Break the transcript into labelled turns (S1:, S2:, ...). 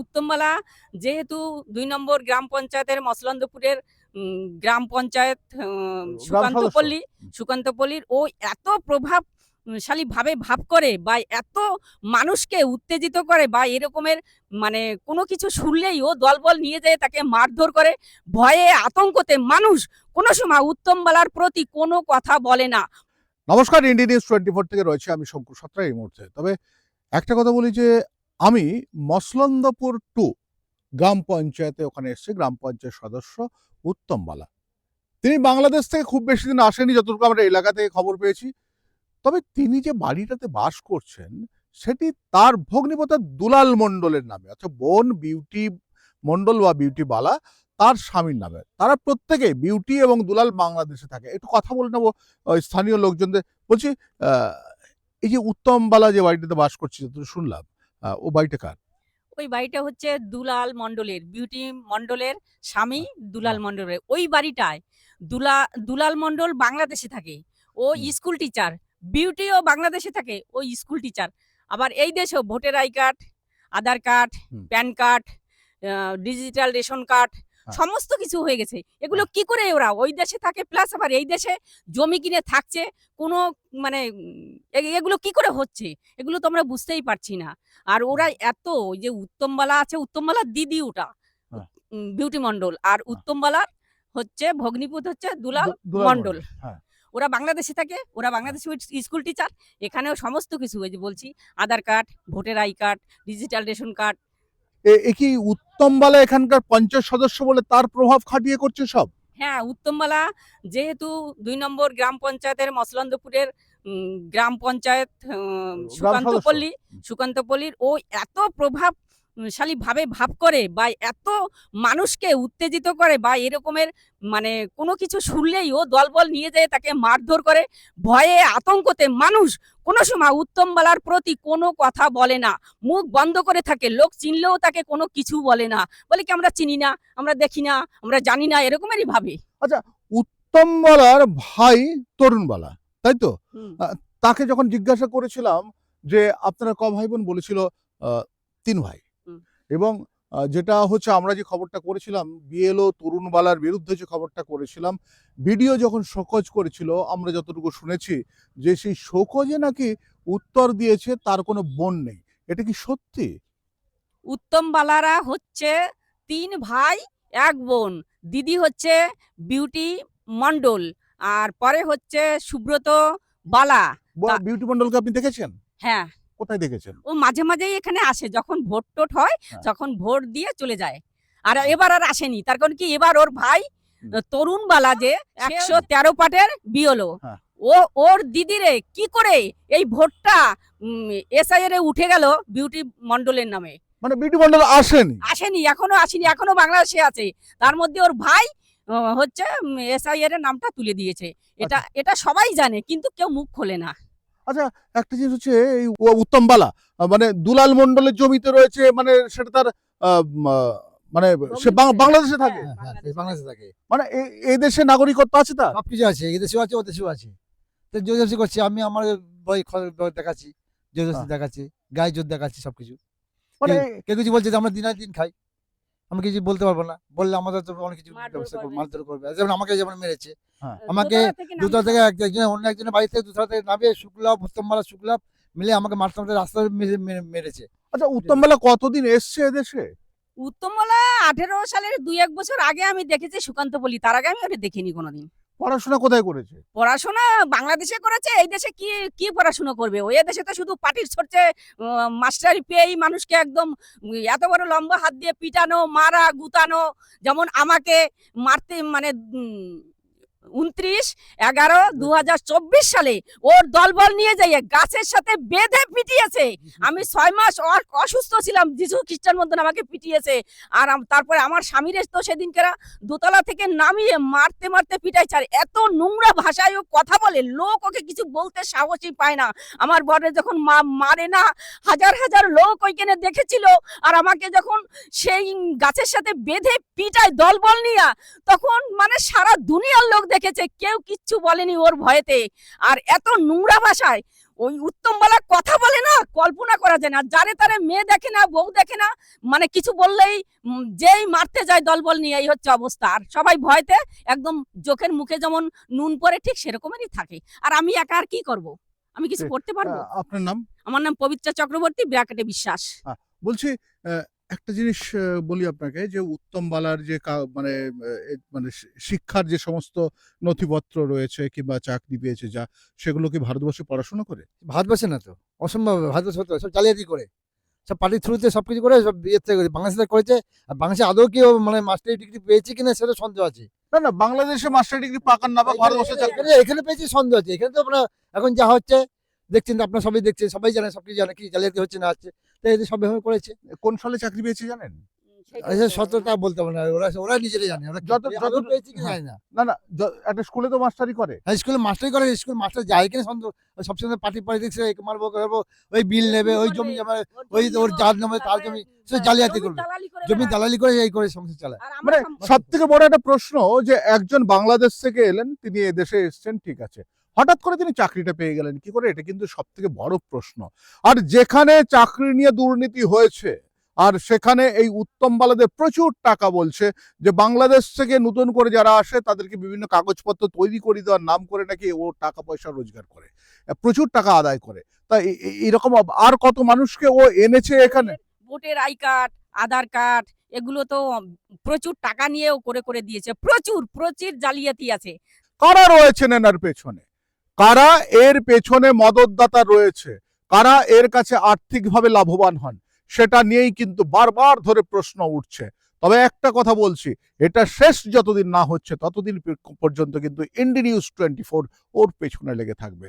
S1: উত্তমবালা যেহেতু দুই নম্বর গ্রাম পঞ্চায়েতের মসলন্দপুরের গ্রাম পঞ্চায়েত সুকান্তপল্লী সুকান্তপল্লীর ও এত প্রভাবশালী ভাবে ভাব করে বা এত মানুষকে উত্তেজিত করে বা এরকমের মানে কোনো কিছু শুনলেই ও দলবল নিয়ে যায় তাকে মারধর করে ভয়ে আতঙ্কতে মানুষ কোনো সময় উত্তম উত্তমবালার প্রতি কোনো কথা বলে না।
S2: নমস্কার ইন্ডিয়া নিউজ টোয়েন্টি ফোর থেকে রয়েছে আমি শঙ্কর সাত্রা এই মুহূর্তে। তবে একটা কথা বলি যে আমি মসলন্দপুর টু গ্রাম পঞ্চায়েতে ওখানে এসেছি, গ্রাম পঞ্চায়েত সদস্য উত্তম বালা। তিনি বাংলাদেশ থেকে খুব বেশি দিন আসেনি যতটুকু আমরা এলাকা থেকে খবর পেয়েছি। তবে তিনি যে বাড়িটাতে বাস করছেন, সেটি তার ভগ্নিপতা দুলাল মণ্ডলের নামে, অর্থাৎ বোন বিউটি মণ্ডল বা বিউটি বালা, তার স্বামীর নামে। তারা প্রত্যেকে বিউটি এবং দুলাল বাংলাদেশে থাকে। একটু কথা বলে নেব স্থানীয় লোকজনদের। বলছি এই যে উত্তম বালা যে বাড়িটাতে বাস করছে, যতদূর শুনলাম ও বাড়িটা কার?
S1: ওই বাড়িটা হচ্ছে দুলাল মণ্ডলের বিউটি মণ্ডলের স্বামী দুলাল মণ্ডলের। ওই বাড়িটায় দুলা দুলাল মণ্ডল বাংলাদেশে থাকে ও স্কুল টিচার বিউটিও বাংলাদেশে থাকে ও স্কুল টিচার। আবার এই দেশেও voter I card Aadhaar card PAN card digital ration card. সমস্ত কিছু হয়ে গেছে। এগুলো কি করে ওরা? ওই দেশে থাকে প্লাস আবার এই দেশে জমি কিনে থাকছে কোনো মানে এগুলো কি করে হচ্ছে? এগুলো তো আমরা বুঝতেই পারছি না। আর ওরা এত ওই যে উত্তমবালা আছে উত্তমবালার দিদি ওটা
S2: হ্যাঁ।
S1: বিউটি মন্ডল আর উত্তমবালার হচ্ছে ভগ্নিপুত হচ্ছে দুলাল
S2: হ্যাঁ।
S1: ওরা বাংলাদেশে থাকে ওরা বাংলাদেশে স্কুল টিচার এখানেও সমস্ত কিছু ওই যে বলছি Aadhaar card voter I card digital ration card
S2: এ- কি উত্তমবালা এখানকার পঞ্চায়েত সদস্য বলে তার প্রভাব খাটিয়ে করছে সব
S1: হ্যাঁ উত্তমবালা যেহেতু দুই নম্বর গ্রাম পঞ্চায়েতের মসলন্দপুরের উম, গ্রাম পঞ্চায়েত। সুকান্তপল্লী সুকান্তপল্লীর ও এত প্রভাবশালী ভাবে ভাব করে বা এত মানুষকে উত্তেজিত করে বা এরকমের মানে কোনো কিছু শুনলেই ও দলবল নিয়ে যায় তাকে মারধর করে ভয়ে আতঙ্কতে মানুষ কোনো সময় উত্তম উত্তমবালার প্রতি কোনো কথা বলে না। মুখ বন্ধ করে থাকে লোক চিনলেও তাকে কোনো কিছু বলে না। বলে কি আমরা চিনি না আমরা দেখি না আমরা জানি না এরকমেরই ভাবে।
S2: উত্তম বালার ভাই তরুণ বালা তাই তো? তাকে যখন জিজ্ঞাসা করেছিলাম যে আপনারা ক ভাই বোন বলেছিল তিন ভাই। এবং যেটা হচ্ছে আমরা যে খবরটা করেছিলাম বিএলও তরুণ বালার বিরুদ্ধে যে খবরটা করেছিলাম ভিডিও যখন শোকজ করেছিল আমরা যতটুকু শুনেছি যে সেই শোকজে নাকি উত্তর দিয়েছে তার কোনো বোন নেই। এটা কি সত্যি?
S1: উত্তম বালারা হচ্ছে তিন ভাই এক বোন। দিদি হচ্ছে বিউটি মন্ডল আর পরে হচ্ছে সুব্রত বালা।
S2: বিউটি মন্ডলকে আপনি দেখেছেন?
S1: হ্যাঁ।
S2: কোথায় দেখেছেন?
S1: ও মাঝে মাঝেই এখানে আসে যখন ভোট টোট হয়
S2: হ্যাঁ।
S1: তখন ভোট দিয়ে চলে যায়। আর এবার আর আসেনি তার কারণ কি এবার ওর ভাই তরুণ বালা যে একশো তেরো পাটের বিয়লো
S2: হ্যাঁ।
S1: ও ওর দিদিরে কি করে এই ভোটটা এসআইআর এ উঠে গেল বিউটি মন্ডলের নামে।
S2: মানে বিউটি মন্ডল আসেনি?
S1: আসেনি এখনও আসেনি এখনও বাংলাদেশে আছে। তার মধ্যে ওর ভাই হচ্ছে এসআইআর এর নামটা তুলে দিয়েছে। এটা এটা সবাই জানে কিন্তু কেউ মুখ খোলে না।
S2: আচ্ছা একটা জিনিস হচ্ছে এই উ- উত্তম বালা মানে দুলাল মন্ডলের জমিতে রয়েছে মানে সেটা তার মানে সে বাংলাদেশে থাকে?
S1: হ্যাঁ,
S3: হ্যাঁ,
S1: বাংলাদেশে।
S3: থাকে।
S2: মানে এ- এই দেশে নাগরিকত্ব আছে তার?
S3: সবকিছু আছে এদেশেও আছে ওদেশেও আছে। তো জোরজবস্তি করছি আমি আমার বই দেখাচ্ছি জোরজবস্তি
S2: হ্যাঁ।
S3: দেখাচ্ছি গায়ে জোর দেখাচ্ছি সবকিছু।
S2: মানে
S3: কেউ কিছু বলছে যে আমরা দিন দিন খাই। আমি কিছু বলতে পারব না। বললে আমাদের তো অনেক কিছু ব্যবস্থা করবে। মারধর করবে। যেমন আমাকে যেমন মেরেছে।
S2: হ্যাঁ।
S3: আমাকে
S1: দোতলা থেকে
S3: একজন অন্য একজনের বাড়ি থেকে দুতলা থেকে নামিয়ে শুক্লাভ বেলা শুক্লাভ মিলে আমাকে মারতে মারতে মেরে- মেরেছে।
S2: আচ্ছা উত্তম বেলা কতদিন এসছে এদেশে?
S1: উত্তমবালা আঠেরো সালের দুই এক বছর আগে আমি দেখেছি সুকান্ত বলি তার আগে আমি ওটা দেখিনি কোনোদিন।
S2: পড়াশোনা কোথায় করেছে?
S1: পড়াশোনা বাংলাদেশে করেছে, এই দেশে কি কি পড়াশোনা করবে? ওই দেশে তো শুধু পাটির ছড়ছে মাস্টার পেয়েই মানুষকে একদম, এত বড় লম্বা হাত দিয়ে পিটানো, মারা, গুতানো, যেমন আমাকে মারতে মানে উনত্রিশ, এগারো দু সালে ওর দলবল নিয়ে যাইয়ে গাছের সাথে বেঁধে পিটিয়েছে। আমি ছয় মাস অসুস্থ ছিলাম, যিশু খ্রিস্টান মতন আমাকে পিটিয়েছে। আর তারপরে আমার স্বামীর তো সেদিনকেরা দোতলা থেকে নামিয়ে মারতে মারতে পিটাইছে। আর এত নোংরা ভাষায় ও কথা বলে, লোক ওকে কিছু বলতে সাহসই পায় না। আমার বরে যখন মা- মারে না, হাজার হাজার লোক ওইখানে দেখেছিল। আর আমাকে যখন সেই গাছের সাথে বেঁধে পিটায় দলবল নিয়া, তখন মানে সারা দুনিয়ার লোক দেখেছে কেউ কিচ্ছু বলেনি ওর ভয়েতে। আর এত নোংরা ভাষায় ওই উত্তম বলা কথা বলে না কল্পনা করা যায় না। যারে তারে মেয়ে দেখে না বউ দেখে না মানে কিছু বললেই যেই মারতে যায় দলবল নিয়ে এই হচ্ছে অবস্থা। আর সবাই ভয়তে একদম চোখের মুখে যেমন নুন পরে ঠিক সেরকমেরই থাকে। আর আমি একা আর কি করব? আমি কিছু করতে পারব?
S2: আপনার নাম?
S1: আমার নাম পবিত্রা চক্রবর্তী ব্রাকেটে বিশ্বাস।
S2: বলছি একটা জিনিস বলি আপনাকে যে উত্তম বালার যে মানে মানে শিক্ষার যে সমস্ত নথিপত্র রয়েছে কিংবা চাকরি পেয়েছে যা সেগুলো কি ভারতবর্ষে পড়াশোনা করে?
S3: ভারতবর্ষে না তো। অসম্ভব ভারতবর্ষে সব জালিয়াতি করে। সব পার্টির থ্রুতে সব কিছু করে সব ইয়ে থেকে করে বাংলাদেশে করেছে। আর বাংলাদেশে আদৌ কেউ মানে মাস্টারি ডিগ্রি পেয়েছে কিনা সেটা সন্দেহ আছে।
S2: না না বাংলাদেশে মাস্টার ডিগ্রি পাকান না বা ভারতবর্ষে চাকরি
S3: এখানে এখানে পেয়েছি সন্দেহ আছে। এখানে তো আপনার এখন যা হচ্ছে দেখছেন তো আপনার সবাই দেখছেন সবাই জানে সব কিছু জানে কি জালিয়াতি হচ্ছে না হচ্ছে। এদের করেছে।
S2: কোন সালে চাকরি পেয়েছে জানেন?
S3: বলতে পারে না ওরা ওরা নিজেরাই জানে ওরা
S2: যত-
S3: যত
S2: যত-
S3: পেয়েছে কি
S2: হ্যাঁ।
S3: জানে না।
S2: না না একটা স্কুলে তো মাস্টারি করে।
S3: হাই স্কুলে মাস্টারি করে স্কুল মাস্টার যায় কিনা সন্দেহ সবসময় পার্টি পলিটিক্স মারবো করব ওই বিল নেবে ওই জমি জমা ওই ওর যার নামে তার জমি সে জালিয়াতি করবে। জমি দালালি করে এই করে সংসার চালায়।
S2: মানে সব থেকে বড় একটা প্রশ্ন যে একজন বাংলাদেশ থেকে এলেন তিনি এদেশে এসেছেন ঠিক আছে। হঠাৎ করে তিনি চাকরিটা পেয়ে গেলেন কি করে? এটা কিন্তু সব থেকে বড় প্রশ্ন। আর যেখানে চাকরি নিয়ে দুর্নীতি হয়েছে আর সেখানে এই উত্তম বালাদের প্রচুর টাকা বলছে যে বাংলাদেশ থেকে নতুন করে যারা আসে তাদেরকে বিভিন্ন কাগজপত্র তৈরি করে দেওয়ার নাম করে নাকি ও টাকা পয়সা রোজগার করে। প্রচুর টাকা আদায় করে। তা এরকম আর কত মানুষকে ও এনেছে এখানে?
S1: ভোটের আই কার্ড আধার কার্ড এগুলো তো প্রচুর টাকা নিয়েও করে করে দিয়েছে। প্রচুর প্রচুর জালিয়াতি আছে।
S2: কারা রয়েছেন এনার পেছনে? কারা এর পেছনে মদতদাতা রয়েছে? কারা এর কাছে আর্থিকভাবে লাভবান হন? সেটা নিয়েই কিন্তু বারবার ধরে প্রশ্ন উঠছে। তবে একটা কথা বলছি, এটা শেষ যতদিন না হচ্ছে, ততদিন পর্যন্ত কিন্তু ইন্ডি নিউজ টোয়েন্টি ফোর ওর পেছনে লেগে থাকবে।